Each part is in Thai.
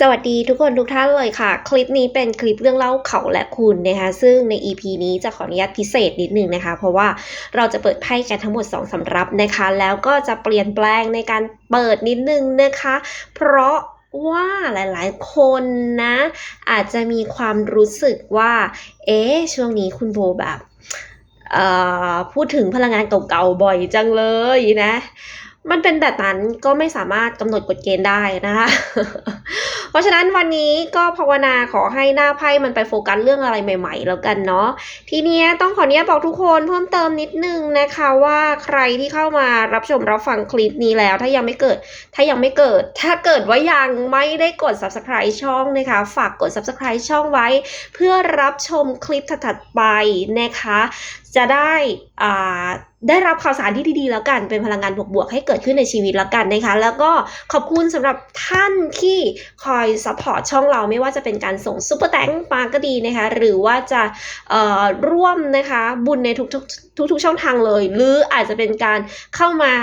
สวัสดีทุกคนทุกท่านเลยค่ะ คลิปนี้เป็นคลิปเรื่องเล่าเขาและคุณนะคะซึ่งใน EP นี้จะขออนุญาตพิเศษนิดนึงนะคะ เพราะว่าเราจะเปิดไพ่กันทั้งหมด2สำรับนะคะ แล้วก็จะเปลี่ยนแปลงในการเปิดนิดนึงนะคะ เพราะว่าหลายๆ คนนะ อาจจะมีความรู้สึกว่า เอ๊ะช่วงนี้คุณโบแบบพูดถึงพลังงานเก่าๆบ่อยจังเลยนะ มันเป็นแบบนั้นก็ไม่สามารถกำหนดกฎเกณฑ์ได้นะคะ เพราะฉะนั้นวันนี้ก็ภาวนาขอให้หน้าไพ่มันไปโฟกัสเรื่องอะไรใหม่ ๆ แล้วกันเนาะทีเนี้ยต้องขออนุญาตบอกทุกคนเพิ่มเติมนิดนึงนะคะว่าใครที่เข้ามารับชมรับฟังคลิปนี้แล้ว ถ้ายังไม่เกิด ถ้ายังไม่เกิด ถ้าเกิดว่ายังไม่ได้กด subscribe ช่องนะคะ ฝากกด subscribe ช่องไว้ เพื่อรับชมคลิปถัดๆไปนะคะ จะได้ได้รับข่าวสารที่ดีๆแล้วกัน เป็นพลังงานบวกๆให้เกิดขึ้นในชีวิตแล้วกันนะคะ แล้วก็ขอบคุณสำหรับท่านที่คอยซัพพอร์ตช่องเราไม่ว่าจะเป็นการส่งซุปเปอร์แตงมาก็ดีนะคะ หรือว่าจะร่วมนะคะบุญในทุกๆทุกๆช่องทางเลย หรืออาจจะเป็นการเข้ามา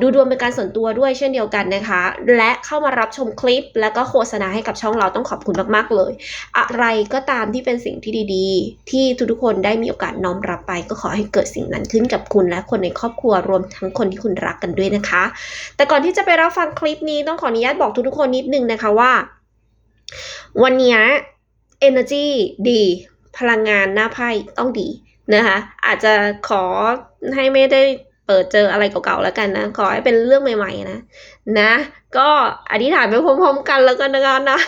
ดูดวงเป็นการส่วนตัวด้วยเช่นเดียวกันนะคะ และเข้ามารับชมคลิป แล้วก็โฆษณาให้กับช่องเราต้องขอบคุณมากๆเลย อะไรก็ตามที่เป็นสิ่งที่ดีๆ ที่ทุกๆคนได้มีโอกาสน้อมรับไป ก็ขอให้เกิดสิ่งนั้นขึ้นกับคุณและคนในครอบครัวรวมทั้งคนที่คุณรักกันด้วยนะคะ แต่ก่อนที่จะไปรับฟังคลิปนี้ต้องขออนุญาตบอกทุกๆคนนิดนึงนะคะว่า วันนี้ energy ดี พลังงานหน้าไพ่ต้องดีนะคะ อาจจะขอให้ไม่ได้ เปิดเจออะไรเก่าๆแล้วกันนะ ขอให้เป็นเรื่องใหม่ ๆ นะ นะ ก็อธิษฐานไปพร้อมๆกันแล้วกันนะคะนะ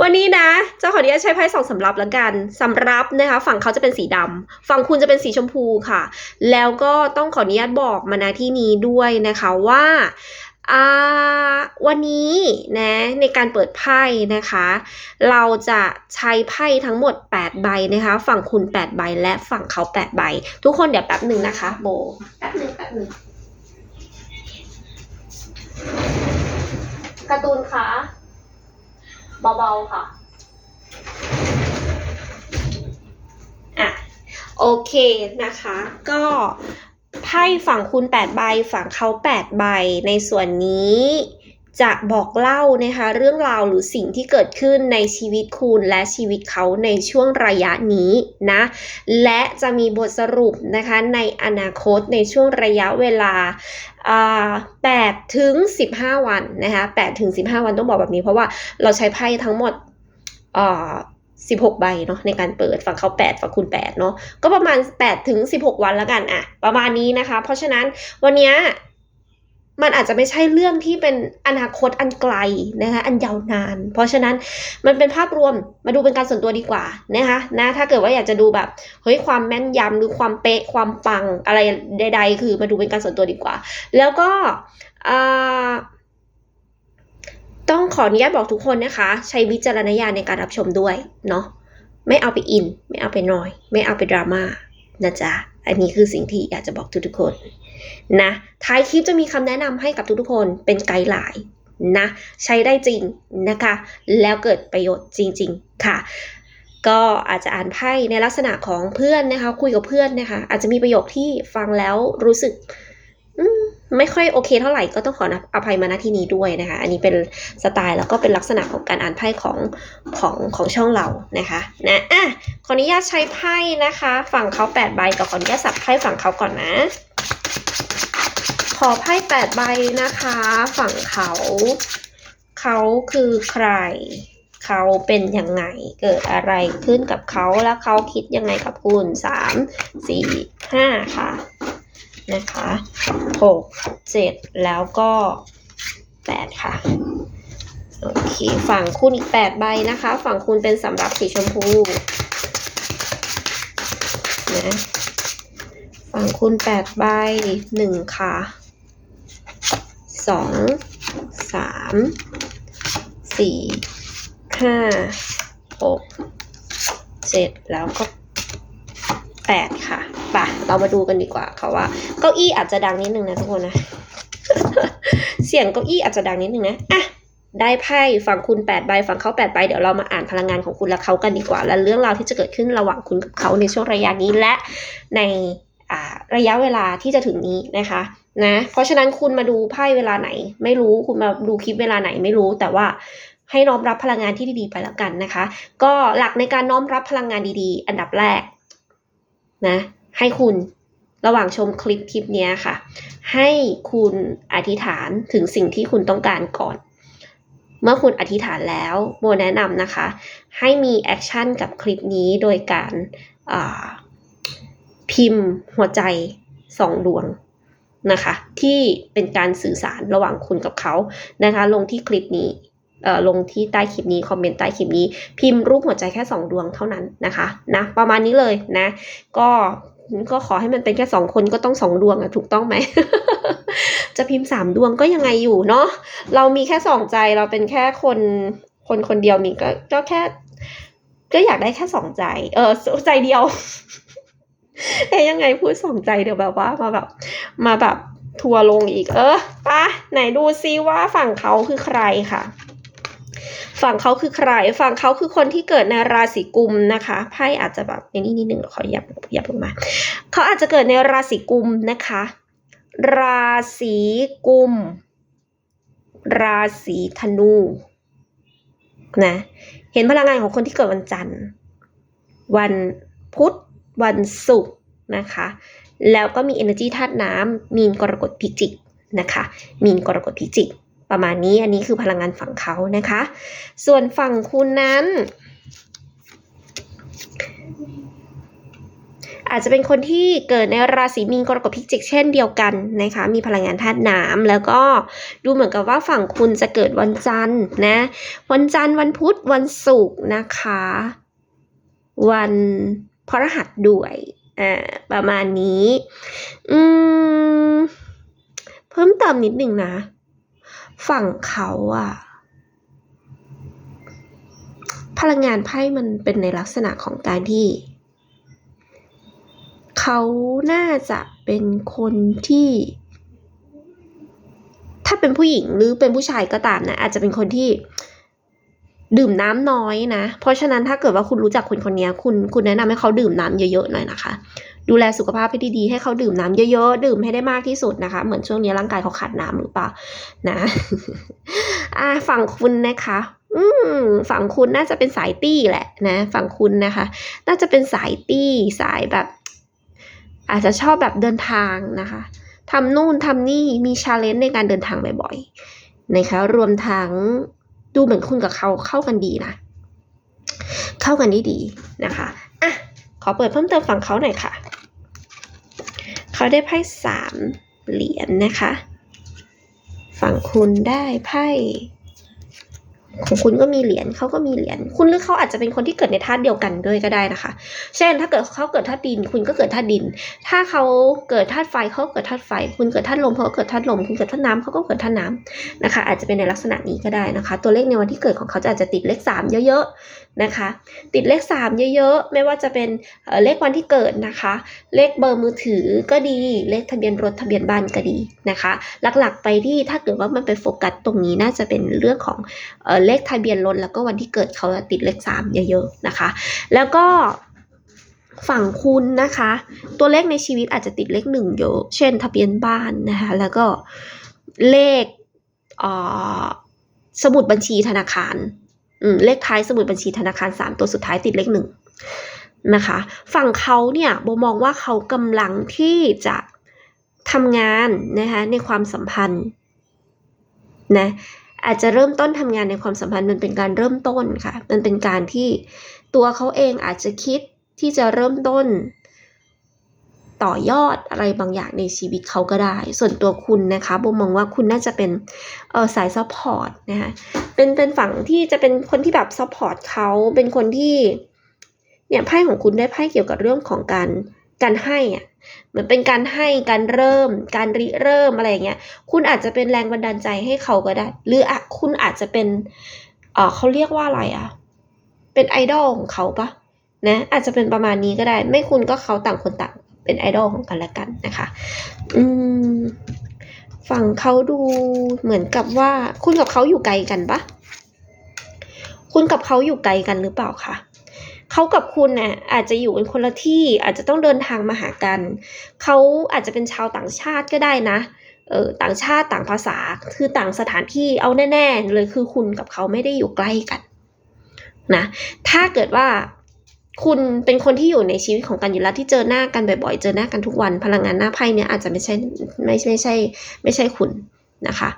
วันนี้นะจะขออนุญาตใช้ไพ่สองสำรับแล้วกันสำรับนะคะ ฝั่งเขาจะเป็นสีดำฝั่งคุณจะเป็นสีชมพูค่ะ แล้วก็ต้องขออนุญาตบอกมาณที่นี้ด้วยนะคะว่า วันนี้นะในการเปิดไพ่นะคะ เราจะใช้ไพ่ทั้งหมด 8 ใบนะคะ ฝั่งคุณ 8 ใบและฝั่งเขา 8 ใบ ทุกคนเดี๋ยวแป๊บหนึ่งนะคะ โบแป๊บหนึ่งแป๊บหนึ่งการ์ตูนคะเบาๆค่ะอะโอเคนะคะ ก็ไพ่ฝั่งคุณ8ใบฝั่งเขา8ใบในส่วนนี้จะบอกเล่านะคะเรื่องราวหรือสิ่งที่เกิดขึ้นในชีวิตคุณและชีวิตเขาในช่วงระยะนี้นะและจะมีบทสรุปนะคะในอนาคตในช่วงระยะเวลา8ถึง15 วันนะคะ8ถึง15 วันต้องบอกแบบนี้เพราะว่าเราใช้ไพ่ทั้งหมด 16 ใบเนาะในการเปิดฝั่งเขา 8 ฝั่งคุณ 8 เนาะก็ประมาณ 8 ถึง 16 วันแล้วกันอะประมาณนี้นะคะ เพราะฉะนั้นวันเนี้ยมันอาจจะไม่ใช่เรื่องที่เป็นอนาคตอันไกลนะคะอันยาวนาน เพราะฉะนั้นมันเป็นภาพรวมมาดูเป็นการส่วนตัวดีกว่านะคะนะถ้าเกิดว่าอยากจะดูแบบเฮ้ยความแม่นยำหรือความเป๊ะความปังอะไรใด ๆ คือมาดูเป็นการส่วนตัวดีกว่า แล้วก็อ่า ต้องขออนุญาตบอกทุกคนนะคะ ใช้วิจารณญาณในการรับชมด้วยเนาะไม่เอาไปอิน ไม่เอาไปนอย ไม่เอาไปดราม่านะจ๊ะอันนี้คือสิ่งที่อยากจะบอกทุกๆคนนะท้ายคลิปจะมีคำแนะนำให้กับทุกๆคนเป็นไกด์ไลน์นะใช้ได้จริงนะคะ แล้วเกิดประโยชน์จริง ๆค่ะ ก็อาจจะอ่านไพ่ในลักษณะของเพื่อนนะคะ คุยกับเพื่อนนะคะ อาจจะมีประโยคที่ฟังแล้วรู้สึกอื ไม่ค่อยโอเคเท่าไหร่ก็ต้องขออภัยมาณที่นี้ด้วยนะคะ อันนี้เป็นสไตล์แล้วก็เป็นลักษณะของการอ่านไพ่ของของของช่องเรานะคะนะอะขออนุญาตใช้ไพ่นะคะ ฝั่งเขา8ใบกับขออนุญาตสับไพ่ฝั่งเขาก่อนนะ ขอไพ่8ใบนะคะ ฝั่งเขาเขาคือใครเขาเป็นยังไงเกิดอะไรขึ้นกับเขาแล้วเขาคิดยังไงกับคุณสามสี่ห้าค่ะ นะคะหกเจ็ดแล้วก็แปดค่ะโอเคฝั่งคุณอีกแปดใบนะคะ ฝั่งคุณเป็นสำหรับสีชมพูนะฝั่งคุณแปดใบหนึ่งค่ะสองสามสี่ห้าหกเจ็ดแล้วก็ แปดค่ะป่ะเรามาดูกันดีกว่าค่ะว่า เก้าอี้อาจจะดังนิดนึงนะทุกคนนะ เสียงเก้าอี้อาจจะดังนิดนึงนะอะได้ไพ่ฝั่งคุณแปดใบฝั่งเขาแปดใบเดี๋ยวเรามาอ่านพลังงานของคุณและเขากันดีกว่า และเรื่องราวที่จะเกิดขึ้นระหว่างคุณกับเขาในช่วงระยะนี้และในระยะเวลาที่จะถึงนี้นะคะนะเพราะฉะนั้นคุณมาดูไพ่เวลาไหน ไม่รู้คุณมาดูคลิปเวลาไหนไม่รู้แต่ว่าให้น้อมรับพลังงานที่ดีๆไปแล้วกันนะคะ ก็หลักในการน้อมรับพลังงานดีๆ อันดับแรก นะให้คุณระหว่างชมคลิปคลิปนี้ค่ะ ให้คุณอธิษฐานถึงสิ่งที่คุณต้องการก่อน เมื่อคุณอธิษฐานแล้วโมแนะนำนะคะ ให้มีแอคชั่นกับคลิปนี้โดยการาพิมพ์หัวใจสองดวงนะคะ ที่เป็นการสื่อสารระหว่างคุณกับเขานะคะ ลงที่คลิปนี้ ลงที่ใต้คลิปนี้คอมเมนต์ใต้คลิปนี้ พิมพ์รูปหัวใจแค่สองดวงเท่านั้นนะคะนะประมาณนี้เลยนะ ก็ก็ขอให้มันเป็นแค่สองคนก็ต้องสองดวงอะถูกต้องไหม จะพิมพ์สามดวงก็ยังไงอยู่เนาะเรามีแค่สองใจเราเป็นแค่คนคนคนเดียวมีก็ก็แค่ ก็อยากได้แค่สองใจ เออใจเดียวเอ๊ยยังไงพูดสองใจเดี๋ยวแบบว่ามาแบบมาแบบทัวร์ลงอีก เออปะไหนดูซิว่าฝั่งเขาคือใครค่ะ ฝั่งเขาคือใคร ฝั่งเขาคือคนที่เกิดในราศีกุมนะคะไพ่อาจจะแบบในนี้นิดหนึ่งเดี๋ยวขอยับยับลงมาเขาอาจจะเกิดในราศีกุมนะคะ ราศีกุม ราศีธนูนะเห็นพลังงานของคนที่เกิดวันจันทร์ วันพุธวันศุกร์นะคะ แล้วก็มี energy ธาตุน้ำมีนกรกฎพิจิกนะคะ มีนกรกฎพิจิก ประมาณนี้อันนี้คือพลังงานฝั่งเขานะคะ ส่วนฝั่งคุณนั้น อาจจะเป็นคนที่เกิดในราศีมีนกรกฎพิจิกเช่นเดียวกันนะคะมีพลังงานธาตุน้ำแล้วก็ดูเหมือนกับว่าฝั่งคุณจะเกิดวันจันทร์นะวันจันทร์วันพุธวันศุกร์นะคะ วันพฤหัสด้วยอ่าประมาณนี้ อืม เพิ่มเติมนิดหนึ่งนะ ฝั่งเขาอะพลังงานไพ่มันเป็นในลักษณะของการที่ เขาน่าจะเป็นคนที่ ถ้าเป็นผู้หญิงหรือเป็นผู้ชายก็ตามนะ อาจจะเป็นคนที่ดื่มน้ำน้อยนะ เพราะฉะนั้นถ้าเกิดว่าคุณรู้จักคนคนนี้คุณคุณแนะนำให้เขาดื่มน้ำเยอะๆหน่อยนะคะ ดูแลสุขภาพให้ดีๆ ให้เขาดื่มน้ำเยอะๆ ดื่มให้ได้มากที่สุดนะคะ เหมือนช่วงนี้ร่างกายเขาขาดน้ำหรือเปล่านะอ่าฝั่งคุณนะคะอืมฝั่งคุณน่าจะเป็นสายตี้แหละนะ ฝั่งคุณนะคะ น่าจะเป็นสายตี้สายแบบ อาจจะชอบแบบเดินทางนะคะทำนู่นทำนี่มีชาเลนจ์ในการเดินทางบ่อยๆนะคะ รวมทั้งดูเหมือนคุณกับเขาเข้ากันดีนะ เข้ากันได้ดีนะคะอะขอเปิดเพิ่มเติมฝั่งเขาหน่อยค่ะ เขาได้ไพ่สามเหรียญนะคะ ฝั่งคุณได้ไพ่ ของคุณก็มีเหรียญเขาก็มีเหรียญคุณหรือเขาอาจจะเป็นคนที่เกิดในธาตุเดียวกันด้วยก็ได้นะคะ เช่น ถ้าเกิดเขาเกิดธาตุดิน คุณก็เกิดธาตุดิน ถ้าเขาเกิดธาตุไฟเขาเกิดธาตุไฟ คุณเกิดธาตุลมเขาก็เกิดธาตุลม คุณเกิดธาตุน้ำเขาก็เกิดธาตุน้ำนะคะ อาจจะเป็นในลักษณะนี้ก็ได้นะคะ ตัวเลขในวันที่เกิดของเขาจะอาจจะติดเลขสามเยอะๆนะคะ ติดเลขสามเยอะๆ ไม่ว่าจะเป็นเลขวันที่เกิดนะคะ เลขเบอร์มือถือก็ดี เลขทะเบียนรถทะเบียนบ้านก็ดีนะคะ หลักๆไปที่ถ้าเกิดว่ามันไปโฟกัสตรงนี้น่าจะเป็นเรื่องของเเลขทะเบียนรถแล้วก็วันที่เกิดเขาจะติดเลขสามเยอะๆนะคะ แล้วก็ฝั่งคุณนะคะ ตัวเลขในชีวิตอาจจะติดเลขหนึ่งเยอะ เช่น ทะเบียนบ้านนะคะ แล้วก็เลขเออสมุดบัญชีธนาคารอืมเลขท้ายสมุดบัญชีธนาคารสามตัวสุดท้ายติดเลขหนึ่งนะคะ ฝั่งเขาเนี่ยโบมองว่าเขากำลังที่จะทำงานนะคะในความสัมพันธ์นะ อาจจะเริ่มต้นทำงานในความสัมพันธ์มันเป็นการเริ่มต้นค่ะ มันเป็นการที่ตัวเขาเองอาจจะคิดที่จะเริ่มต้น ต่อยอดอะไรบางอย่างในชีวิตเขาก็ได้ ส่วนตัวคุณนะคะโบมองว่าคุณน่าจะเป็นเออสายซัพพอร์ตนะคะเป็นเป็นฝั่งที่จะเป็นคนที่แบบซัพพอร์ตเขาเป็นคนที่เนี่ยไพ่ของคุณได้ไพ่เกี่ยวกับเรื่องของการ การให้อะเหมือนเป็นการให้การเริ่ม การริเริ่มอะไรอย่างเงี้ย คุณอาจจะเป็นแรงบันดาลใจให้เขาก็ได้ หรืออะคุณอาจจะเป็นเออเขาเรียกว่าอะไรอะเป็นไอดอลของเขาปะนะอาจจะเป็นประมาณนี้ก็ได้ ไม่คุณก็เขาต่างคนต่างเป็นไอดอลของกันและกันนะคะ อืมฝั่งเขาดูเหมือนกับว่า คุณกับเขาอยู่ไกลกันปะคุณกับเขาอยู่ไกลกันหรือเปล่าคะ เขากับคุณน่ะอาจจะอยู่กันคนละที่อาจจะต้องเดินทางมาหากัน เขาอาจจะเป็นชาวต่างชาติก็ได้นะเออต่างชาติต่างภาษาคือต่างสถานที่เอาแน่ๆเลยคือคุณกับเขาไม่ได้อยู่ใกล้กันนะถ้าเกิดว่าคุณเป็นคนที่อยู่ในชีวิตของกันอยู่แล้วที่เจอหน้ากันบ่อยๆ เจอหน้ากันทุกวัน พลังงานหน้าไพ่เนี่ยอาจจะไม่ใช่ไม่ไม่ใช่ไม่ใช่คุณนะคะ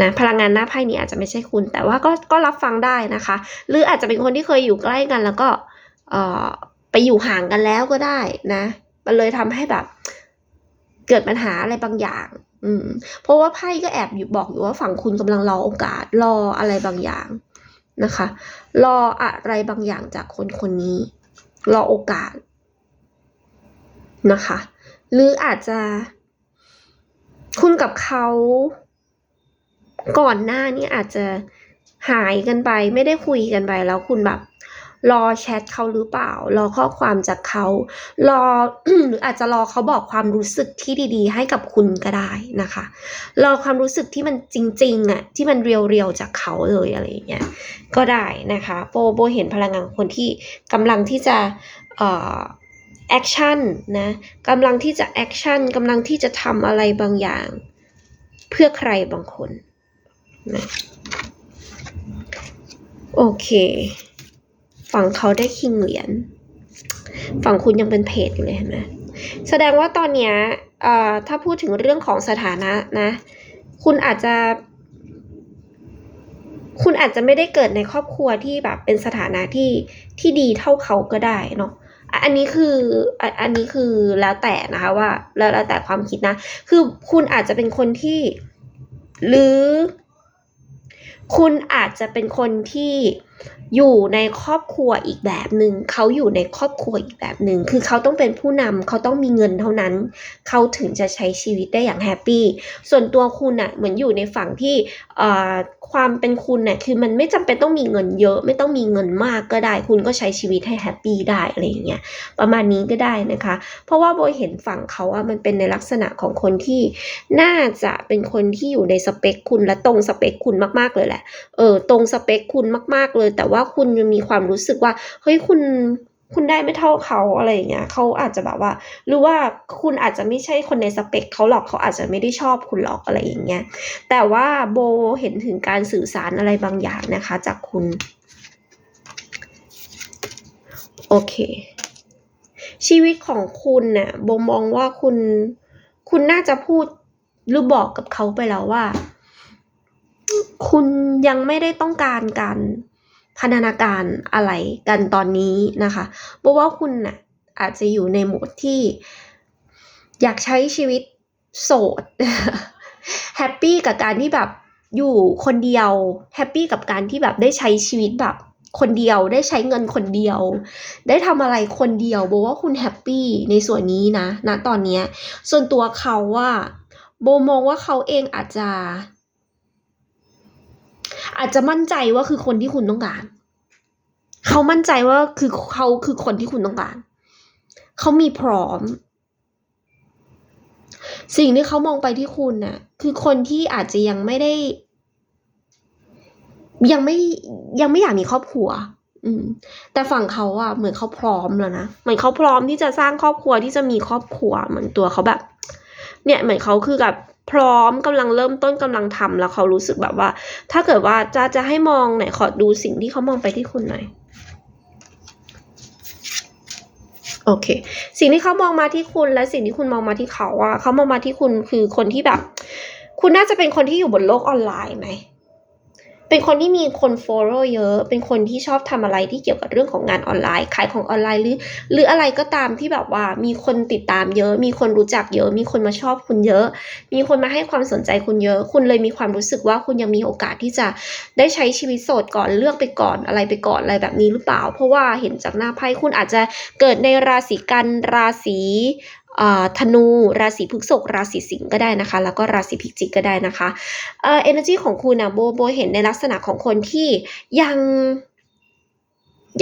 นะพลังงานหน้าไพ่นี้อาจจะไม่ใช่คุณ แต่ว่าก็ก็รับฟังได้นะคะ หรืออาจจะเป็นคนที่เคยอยู่ใกล้กันแล้วก็ ไปอยู่ห่างกันแล้วก็ได้นะ มันเลยทำให้แบบ เกิดปัญหาอะไรบางอย่าง อืม เพราะว่าไพ่ก็แอบอยู่บอกอยู่ว่าฝั่งคุณกำลังรอโอกาสรออะไรบางอย่างนะคะ รออะไรบางอย่างจากคนคนนี้ รอโอกาสนะคะ หรืออาจจะคุณกับเขาก่อนหน้านี้อาจจะหายกันไป ไม่ได้คุยกันไปแล้วคุณแบบ รอแชทเขาหรือเปล่า รอข้อความจากเขา รอหรืออาจจะรอเขาบอกความรู้สึกที่ดีๆ ให้กับคุณก็ได้นะคะ รอความรู้สึกที่มันจริงๆอะที่มันเรียวๆจากเขาเลยอะไรอย่างเงี้ยก็ได้นะคะโบโบเห็นพลังงานคนที่กำลังที่จะเอ่อแอคชั่นนะกำลังที่จะแอคชั่นกำลังที่จะทำอะไรบางอย่าง เพื่อใครบางคนนะโอเค ฝั่งเขาได้คิงเหรียญฝั่งคุณยังเป็นเพจอยู่เลยเห็นไหมแสดงว่าตอนเนี้ยถ้าพูดถึงเรื่องของสถานะนะ คุณอาจจะ คุณอาจจะไม่ได้เกิดในครอบครัวที่แบบเป็นสถานะที่ที่ดีเท่าเขาก็ได้เนาะอันนี้คืออันนี้คือแล้วแต่นะคะว่าแล้วแล้วแต่ความคิดนะ คือคุณอาจจะเป็นคนที่ หรือ คุณอาจจะเป็นคนที่ อยู่ในครอบครัวอีกแบบหนึ่งเขาอยู่ในครอบครัวอีกแบบหนึ่งคือเขาต้องเป็นผู้นำเขาต้องมีเงินเท่านั้น เขาถึงจะใช้ชีวิตได้อย่างแฮปปี้ส่วนตัวคุณน่ะเหมือนอยู่ในฝั่งที่ความเป็นคุณน่ะคือมันไม่จำเป็นต้องมีเงินเยอะ ไม่ต้องมีเงินมากก็ได้ คุณก็ใช้ชีวิตให้แฮปปี้ได้อะไรอย่างเงี้ยประมาณนี้ก็ได้นะคะ เพราะว่าโบเห็นฝั่งเขาอะมันเป็นในลักษณะของคนที่น่าจะเป็นคนที่อยู่ในสเปคคุณและตรงสเปคคุณมากๆเลยแหละเออตรงสเปคคุณมากๆเลยแต่ว่าคุณยังมีความรู้สึกว่าเฮ้ยคุณคุณได้ไม่เท่าเขาอะไรอย่างเงี้ยเขาอาจจะแบบว่า หรือว่าคุณอาจจะไม่ใช่คนในสเปคเขาหรอกเขาอาจจะไม่ได้ชอบคุณหรอกอะไรอย่างเงี้ย แต่ว่าโบเห็นถึงการสื่อสารอะไรบางอย่างนะคะ จากคุณ โอเค ชีวิตของคุณเนี่ยโบมองว่าคุณ คุณน่าจะพูดหรือบอกกับเขาไปแล้วว่า คุณยังไม่ได้ต้องการการ พันธนาการอะไรกันตอนนี้นะคะเพราะว่าคุณน่ะอาจจะอยู่ในโหมดที่อยากใช้ชีวิตโสดแฮปปี้กับการที่แบบอยู่คนเดียวแฮปปี้กับการที่แบบได้ใช้ชีวิตแบบคนเดียวได้ใช้เงินคนเดียว ได้ทำอะไรคนเดียวโบว่าคุณแฮปปี้ในส่วนนี้นะณตอนนี้ส่วนตัวเขาว่าโบมองว่าเขาเองอาจจะ อาจจะมั่นใจว่าคือคนที่คุณต้องการ เขามั่นใจว่าคือเขาคือคนที่คุณต้องการ เขามีพร้อม สิ่งที่เขามองไปที่คุณน่ะ คือคนที่อาจจะยังไม่ได้ ยังไม่ยังไม่อยากมีครอบครัว อืม แต่ฝั่งเขาอะเหมือนเขาพร้อมแล้วนะเหมือนเขาพร้อมที่จะสร้างครอบครัวที่จะมีครอบครัวเหมือนตัวเขาแบบ เนี่ยเหมือนเขาคือแบบ พร้อมกำลังเริ่มต้นกำลังทำแล้วเขารู้สึกแบบว่า ถ้าเกิดว่าจะจะให้มองไหนขอดูสิ่งที่เขามองไปที่คุณหน่อยโอเค สิ่งที่เขามองมาที่คุณและสิ่งที่คุณมองมาที่เขาอะเขามองมาที่คุณคือคนที่แบบ คุณน่าจะเป็นคนที่อยู่บนโลกออนไลน์ไหม เป็นคนที่มีคน follow เยอะ เป็นคนที่ชอบทำอะไรที่เกี่ยวกับเรื่องของงานออนไลน์ ขายของออนไลน์หรือ หรืออะไรก็ตามที่แบบว่ามีคนติดตามเยอะ มีคนรู้จักเยอะ มีคนมาชอบคุณเยอะ มีคนมาให้ความสนใจคุณเยอะ คุณเลยมีความรู้สึกว่าคุณยังมีโอกาสที่จะได้ใช้ชีวิตโสดก่อนเลือกไปก่อนอะไรไปก่อนอะไรแบบนี้หรือเปล่า เพราะว่าเห็นจากหน้าไพ่คุณอาจจะเกิดในราศีกันราศี ธนูราศีพฤษภราศีสิงห์ก็ได้นะคะ แล้วก็ราศีพิจิกก็ได้นะคะเอ่อ energy ของคุณนะโบโบเห็นในลักษณะของคนที่ยัง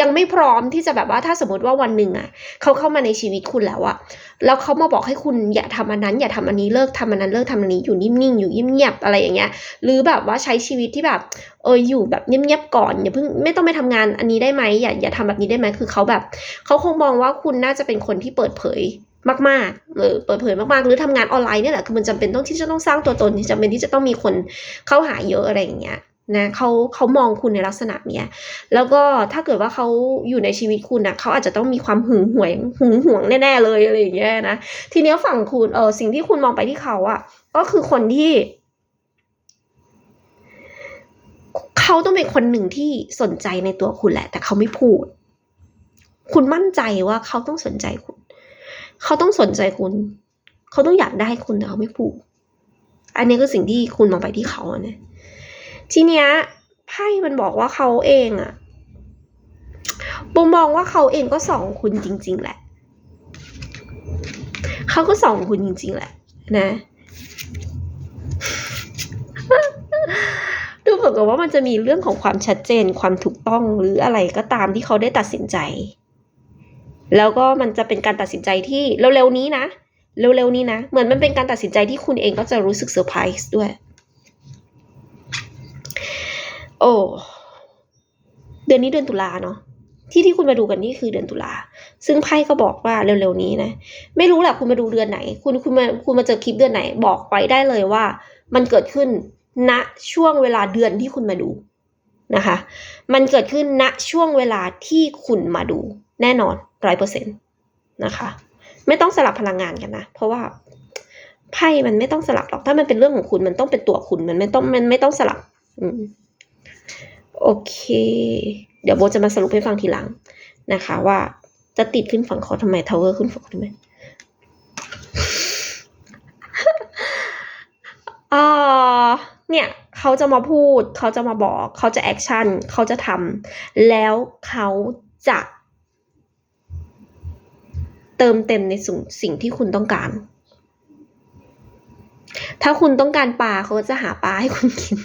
ยังไม่พร้อมที่จะแบบว่าถ้าสมมติว่าวันหนึ่งอะเขาเข้ามาในชีวิตคุณแล้วอะแล้วเขามาบอกให้คุณอย่าทำอันนั้น อย่าทำอันนี้เลิกทำอันนั้นเลิกทำอันนี้อยู่นิ่งๆอยู่เงียบๆอะไรอย่างเงี้ย หรือแบบว่าใช้ชีวิตที่แบบเอออยู่แบบเงียบๆก่อนอย่าเพิ่งไม่ต้องไปทำงานอันนี้ได้ไหมอย่าอย่าทำแบบนี้ได้ไหมคือเขาแบบเขาคงมองว่าคุณน่าจะเป็นคนที่เปิดเผย มากๆเออเปิดเผยมากๆ หรือทำงานออนไลน์เนี่ยแหละคือมันจำเป็นต้องที่จะต้องสร้างตัวตนที่จำเป็นที่จะต้องมีคนเข้าหาเยอะอะไรอย่างเงี้ยนะเขาเขามองคุณในลักษณะเนี้ยแล้วก็ถ้าเกิดว่าเขาอยู่ในชีวิตคุณนะเขาอาจจะต้องมีความหึงหวงหึงหวงแน่ๆเลยอะไรอย่างเงี้ยนะทีเนี้ยฝั่งคุณเออสิ่งที่คุณมองไปที่เขาอะก็คือคนที่เขาต้องเป็นคนหนึ่งที่สนใจในตัวคุณแหละ แต่เขาไม่พูด คุณมั่นใจว่าเขาต้องสนใจคุณ เขาต้องสนใจคุณ เขาต้องอยากได้คุณแต่เขาไม่พูดอันนี้คือสิ่งที่คุณมองไปที่เขาเนี่ยทีเนี้ยไพ่มันบอกว่าเขาเองอะโบมองว่าเขาเองก็ส่องคุณจริง ๆ แหละ เขาก็ส่องคุณจริง ๆ แหละ นะ ดูเหมือนกับว่ามันจะมีเรื่องของความชัดเจนความถูกต้องหรืออะไรก็ตามที่เขาได้ตัดสินใจ แล้วก็มันจะเป็นการตัดสินใจที่เร็วๆนี้นะ เร็วๆนี้นะ เหมือนมันเป็นการตัดสินใจที่คุณเองก็จะรู้สึกเซอร์ไพรส์ด้วย โอ้เดือนนี้เดือนตุลาเนาะที่ที่คุณมาดูกันนี่คือเดือนตุลา ซึ่งไพ่ก็บอกว่าเร็วๆนี้นะ ไม่รู้แหละคุณมาดูเดือนไหน คุณคุณมาคุณมาเจอคลิปเดือนไหน บอกไว้ได้เลยว่า มันเกิดขึ้นณช่วงเวลาเดือนที่คุณมาดูนะคะ มันเกิดขึ้นณช่วงเวลาที่คุณมาดูแน่นอน ร้อยเปอร์เซ็นต์นะคะ ไม่ต้องสลับพลังงานกันนะ เพราะว่าไพ่มันไม่ต้องสลับหรอก ถ้ามันเป็นเรื่องของคุณมันต้องเป็นตัวคุณ มันไม่ต้องมันไม่ต้องสลับ อืมโอเค เดี๋ยวโบจะมาสรุปให้ฟังทีหลังนะคะ ว่าจะติดขึ้นฝั่งเขาทำไมทาวเวอร์ขึ้นฝั่งทำไมอ่าเนี่ยเขาจะมาพูด เขาจะมาบอก เขาจะแอคชั่น เขาจะทำแล้วเขาจะ เติมเต็มในสิ่งสิ่งที่คุณต้องการ ถ้าคุณต้องการปลาเขาจะหาปลาให้คุณกิน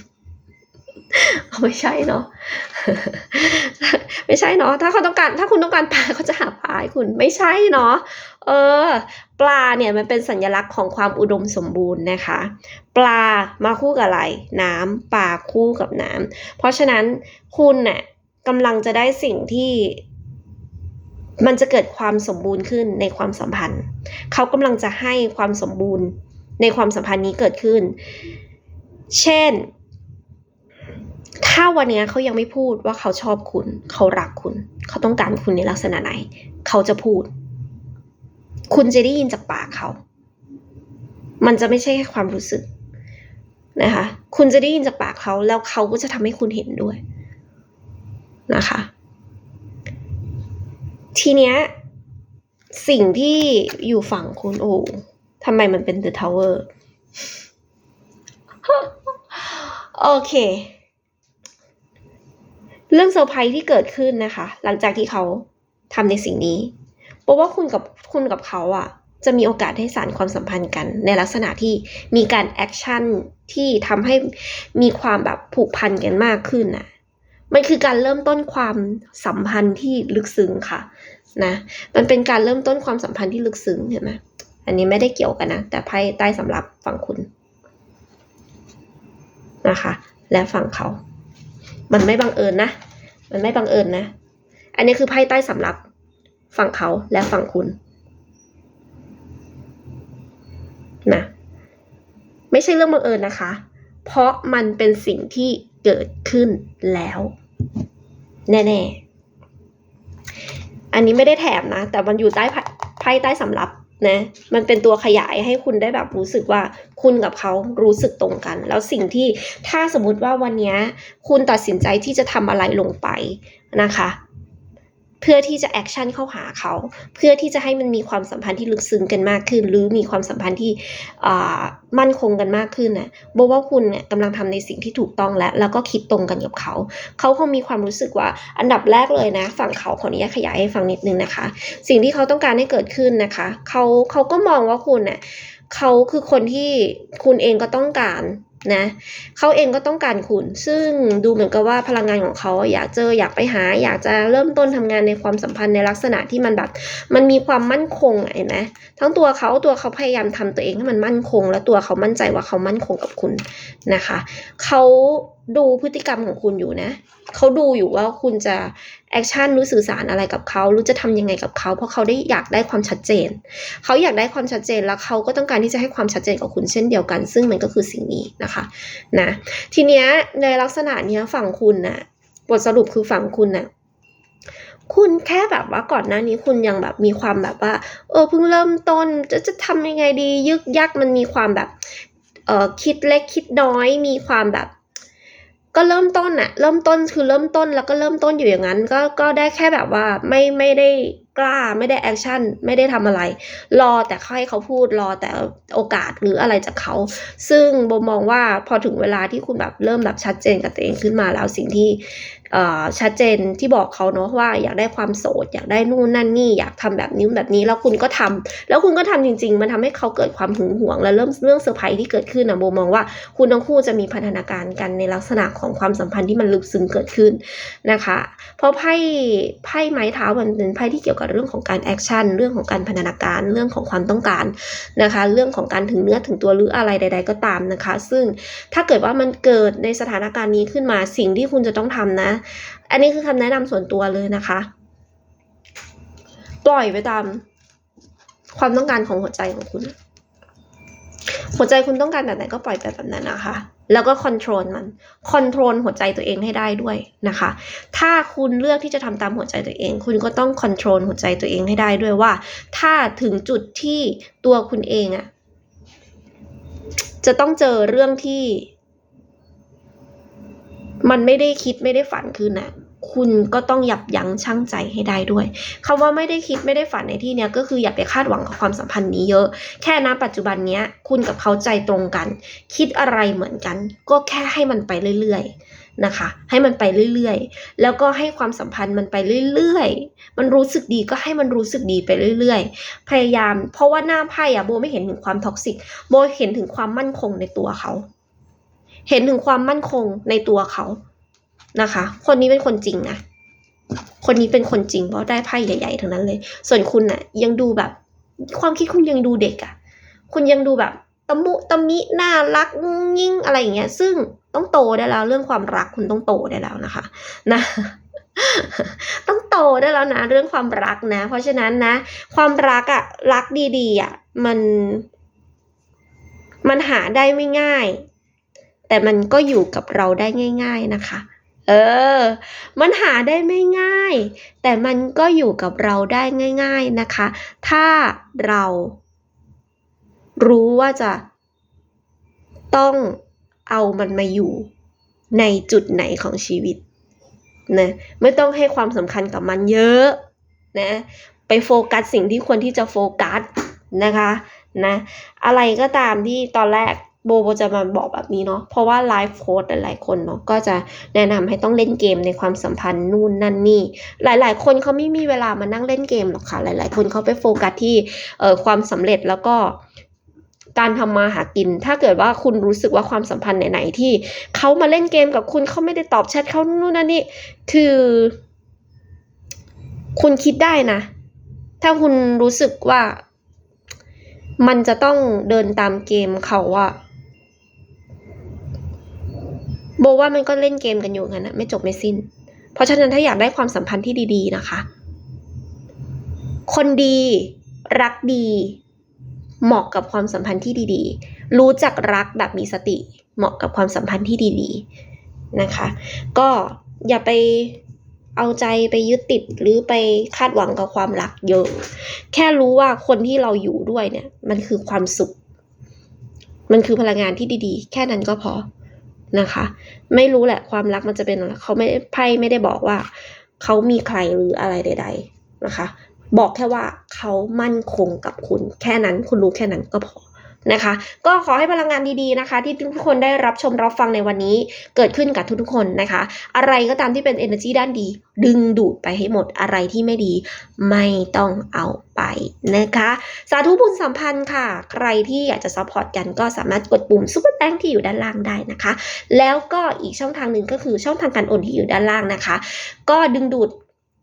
เอาไม่ใช่เนาะไม่ใช่เนาะถ้าเขาต้องการ ถ้าคุณต้องการปลาเขาจะหาปลาให้คุณไม่ใช่เนาะเออ ปลาเนี่ยมันเป็นสัญลักษณ์ของความอุดมสมบูรณ์นะคะ ปลามาคู่กับอะไรน้ำปลาคู่กับน้ำเพราะฉะนั้นคุณเนี่ยกำลังจะได้สิ่งที่ มันจะเกิดความสมบูรณ์ขึ้นในความสัมพันธ์ เขากำลังจะให้ความสมบูรณ์ในความสัมพันธ์นี้เกิดขึ้น เช่น ถ้าวันนี้เขายังไม่พูดว่าเขาชอบคุณ เขารักคุณ เขาต้องการคุณในลักษณะไหน เขาจะพูด คุณจะได้ยินจากปากเขา มันจะไม่ใช่แค่ความรู้สึกนะคะ คุณจะได้ยินจากปากเขา แล้วเขาก็จะทำให้คุณเห็นด้วยนะคะ ทีเนี้ยสิ่งที่อยู่ฝั่งคุณโอ้ทำไมมันเป็น The Tower โอเค เรื่องเซอร์ไพรส์ที่เกิดขึ้นนะคะ หลังจากที่เขาทำในสิ่งนี้เพราะว่าคุณกับคุณกับเขาอะจะมีโอกาสให้สานความสัมพันธ์กัน ในลักษณะที่มีการแอคชั่นที่ทำให้มีความแบบผูกพันกันมากขึ้นน่ะ มันคือการเริ่มต้นความสัมพันธ์ที่ลึกซึ้งค่ะนะมันเป็นการเริ่มต้นความสัมพันธ์ที่ลึกซึ้งเห็นไหมอันนี้ไม่ได้เกี่ยวกันนะ แต่ไพ่ใต้สำหรับฝั่งคุณนะคะ และฝั่งเขา มันไม่บังเอิญนะ มันไม่บังเอิญนะ อันนี้คือไพ่ใต้สำหรับฝั่งเขาและฝั่งคุณนะไม่ใช่เรื่องบังเอิญนะคะ เพราะมันเป็นสิ่งที่เกิดขึ้นแล้ว แน่ๆ อันนี้ไม่ได้แถมนะ แต่มันอยู่ใต้ไพ่ใต้สำรับนะ มันเป็นตัวขยายให้คุณได้แบบรู้สึกว่าคุณกับเขารู้สึกตรงกัน แล้วสิ่งที่ถ้าสมมติว่าวันนี้คุณตัดสินใจที่จะทำอะไรลงไปนะคะ เพื่อที่จะแอคชั่นเข้าหาเขา เพื่อที่จะให้มันมีความสัมพันธ์ที่ลึกซึ้งกันมากขึ้น หรือมีความสัมพันธ์ที่มั่นคงกันมากขึ้นนะโบว่าคุณเนี่ยกำลังทำในสิ่งที่ถูกต้องแล้วแล้วก็คิดตรงกันกับเขา เขาคงมีความรู้สึกว่าอันดับแรกเลยนะ ฝั่งเขาขออนุญาตขยายให้ฟังนิดนึงนะคะ สิ่งที่เขาต้องการให้เกิดขึ้นนะคะเขาเขาก็มองว่าคุณเนี่ยเขาคือคนที่คุณเองก็ต้องการ นะเขาเองก็ต้องการคุณ ซึ่งดูเหมือนกับว่าพลังงานของเขาอยากเจออยากไปหา อยากจะเริ่มต้นทำงานในความสัมพันธ์ในลักษณะที่มันแบบ มันมีความมั่นคงเห็นไหมทั้งตัวเขาตัวเขาพยายามทำตัวเองให้มันมั่นคง และตัวเขามั่นใจว่าเขามั่นคงกับคุณนะคะเขาดูพฤติกรรมของคุณอยู่นะ เขาดูอยู่ว่าคุณจะแอคชั่นรู้สื่อสารอะไรกับเขารู้จะทำยังไงกับเขา เพราะเขาได้อยากได้ความชัดเจน เขาอยากได้ความชัดเจนแล้วเขาก็ต้องการที่จะให้ความชัดเจนกับคุณเช่นเดียวกัน ซึ่งมันก็คือสิ่งนี้นะคะนะทีเนี้ยในลักษณะเนี้ยฝั่งคุณน่ะบทสรุปคือฝั่งคุณน่ะคุณแค่แบบว่าก่อนหน้านี้คุณยังแบบมีความแบบว่า เออเพิ่งเริ่มต้นจะจะทำยังไงดี ยึกยักมันมีความแบบเออคิดเล็กคิดน้อยมีความแบบ ก็เริ่มต้นอะเริ่มต้นคือเริ่มต้นแล้วก็เริ่มต้นอยู่อย่างนั้น ก็ก็ได้แค่แบบว่าไม่ไม่ได้กล้าไม่ได้แอคชั่นไม่ได้ทำอะไร รอแต่ให้เขาพูดรอแต่โอกาสหรืออะไรจากเขา ซึ่งโบมองว่าพอถึงเวลาที่คุณแบบเริ่มแบบชัดเจนกับตัวเองขึ้นมาแล้วสิ่งที่ ชัดเจนที่บอกเขาเนาะว่าอยากได้ความโสด อยากได้นู่นนั่นนี่อยากทำแบบนี้แบบนี้แล้วคุณก็ทำแล้วคุณก็ทำจริง ๆ มันทำให้เขาเกิดความหึงหวง และเริ่มเรื่องเซอร์ไพรส์ที่เกิดขึ้นนะโบมองว่าคุณทั้งคู่จะมีพัฒนาการกันในลักษณะของความสัมพันธ์ที่มันลึกซึ้งเกิดขึ้นนะคะ เพราะไพ่ไพ่ไม้เท้ามันเป็นไพ่ที่เกี่ยวกับเรื่องของการแอคชั่นเรื่องของการพัฒนาการเรื่องของความต้องการนะคะ เรื่องของการถึงเนื้อถึงตัวหรืออะไรใด ๆ ก็ตามนะคะ ซึ่งถ้าเกิดว่ามันเกิดในสถานการณ์นี้ขึ้นมาสิ่งที่คุณจะต้องทำนะอันนี้คือคำแนะนำส่วนตัวเลยนะคะ ปล่อยไปตามความต้องการของหัวใจของคุณ หัวใจคุณต้องการแบบไหนก็ปล่อยไปแบบนั้นนะคะ แล้วก็คอนโทรลมันคอนโทรลหัวใจตัวเองให้ได้ด้วยนะคะ ถ้าคุณเลือกที่จะทำตามหัวใจตัวเอง คุณก็ต้องคอนโทรลหัวใจตัวเองให้ได้ด้วยว่า ถ้าถึงจุดที่ตัวคุณเองอะจะต้องเจอเรื่องที่ มันไม่ได้คิดไม่ได้ฝันขึ้นะคุณก็ต้องยับยั้งชั่งใจให้ได้ด้วยคำว่าไม่ได้คิดไม่ได้ฝันในที่เนี้ยก็คืออย่าไปคาดหวังกับความสัมพันธ์นี้เยอะ แค่นะปัจจุบันเนี้ย คุณกับเขาใจตรงกัน คิดอะไรเหมือนกัน ก็แค่ให้มันไปเรื่อยๆนะคะ ให้มันไปเรื่อยๆ แล้วก็ให้ความสัมพันธ์มันไปเรื่อยๆ มันรู้สึกดีก็ให้มันรู้สึกดีไปเรื่อยๆ พยายาม เพราะว่าหน้าไพ่อะโบไม่เห็นถึงความท็อกซิก โบเห็นถึงความมั่นคงในตัวเขา เห็นถึงความมั่นคงในตัวเขานะคะ คนนี้เป็นคนจริงนะ คนนี้เป็นคนจริงเพราะได้ไพ่ใหญ่ๆทั้งนั้นเลย ส่วนคุณน่ะ ยังดูแบบ ความคิดคุณยังดูเด็กอะ่ะ คุณยังดูแบบตะมุตะมิน่ารักยิ่งอะไรอย่างเงี้ย ซึ่งต้องโตได้แล้วเรื่องความรักคุณต้องโตได้แล้วนะคะ นะ ต้องโตได้แล้วนะ เรื่องความรักนะ เพราะฉะนั้นนะ ความรักอะรักดีๆอะมัน มันหาได้ไม่ง่าย แต่มันก็อยู่กับเราได้ง่าย ๆนะคะ เออ มันหาได้ไม่ง่าย แต่มันก็อยู่กับเราได้ง่าย ๆนะคะ ถ้าเรา รู้ว่าจะ ต้องเอามันมาอยู่ในจุดไหนของชีวิตนะไม่ต้องให้ความสำคัญกับมันเยอะนะ ไปโฟกัสสิ่งที่ควรที่จะโฟกัสนะคะนะ อะไรก็ตามที่ตอนแรก โบโบจะมาบอกแบบนี้เนาะ เพราะว่าไลฟ์โค้ดหลายๆคนเนาะก็จะแนะนำให้ต้องเล่นเกมในความสัมพันธ์นู่นนั่นนี่ หลายๆ คนเขาไม่มีเวลามานั่งเล่นเกมหรอกค่ะ หลาย ๆ คนเขาไปโฟกัสที่เอ่อความสำเร็จแล้วก็การทำมาหากิน ถ้าเกิดว่าคุณรู้สึกว่าความสัมพันธ์ไหนๆที่เขามาเล่นเกมกับคุณเขาไม่ได้ตอบแชทเขานู่นนั่นนี่ คือ คุณคิดได้นะ ถ้าคุณรู้สึกว่ามันจะต้องเดินตามเกมเขาอะ โบว่ามันก็เล่นเกมกันอยู่งั้นนะไม่จบไม่สิ้น เพราะฉะนั้นถ้าอยากได้ความสัมพันธ์ที่ดีๆนะคะ คนดีรักดี เหมาะกับความสัมพันธ์ที่ดีๆ รู้จักรักแบบมีสติ เหมาะกับความสัมพันธ์ที่ดีๆนะคะ ก็อย่าไปเอาใจไปยึดติดหรือไปคาดหวังกับความรักเยอะ แค่รู้ว่าคนที่เราอยู่ด้วยเนี่ย มันคือความสุข มันคือพลังงานที่ดีๆ แค่นั้นก็พอ นะคะ ไม่รู้แหละความรักมันจะเป็นอะไรเขาไม่ไพ่ไม่ได้บอกว่า เขามีใครหรืออะไรใด ๆนะคะ บอกแค่ว่าเขามั่นคงกับคุณ แค่นั้นคุณรู้แค่นั้นก็พอ นะคะ ก็ขอให้พลังงานดีๆนะคะ ที่ทุกคนได้รับชมรับฟังในวันนี้ เกิดขึ้นกับทุกๆคนนะคะ อะไรก็ตามที่เป็น energy ด้านดี ดึงดูดไปให้หมดอะไรที่ไม่ดี ไม่ต้องเอาไปนะคะ สาธุบุญสัมพันธ์ค่ะ ใครที่อยากจะซัพพอร์ตกันก็สามารถกดปุ่มซุปเปอร์แตงที่อยู่ด้านล่างได้นะคะ แล้วก็อีกช่องทางหนึ่งก็คือช่องทางการโอนที่อยู่ด้านล่างนะคะ ก็ดึงดูด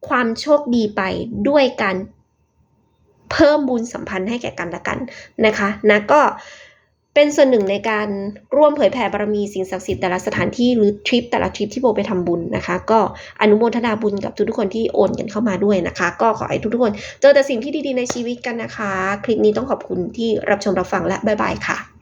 ความโชคดีไปด้วยการ เพิ่มบุญสัมพันธ์ให้แก่กันและกันนะคะนะก็เป็นส่วนหนึ่งในการร่วมเผยแผ่บารมีสิ่งศักดิ์สิทธิ์แต่ละสถานที่หรือทริปแต่ละทริปที่โบไปทำบุญนะคะ ก็อนุโมทนาบุญกับทุกๆคนที่โอนกันเข้ามาด้วยนะคะ ก็ขอให้ทุกๆคนเจอแต่สิ่งที่ดีๆในชีวิตกันนะคะ คลิปนี้ต้องขอบคุณที่รับชมรับฟังและบ๊ายบายค่ะ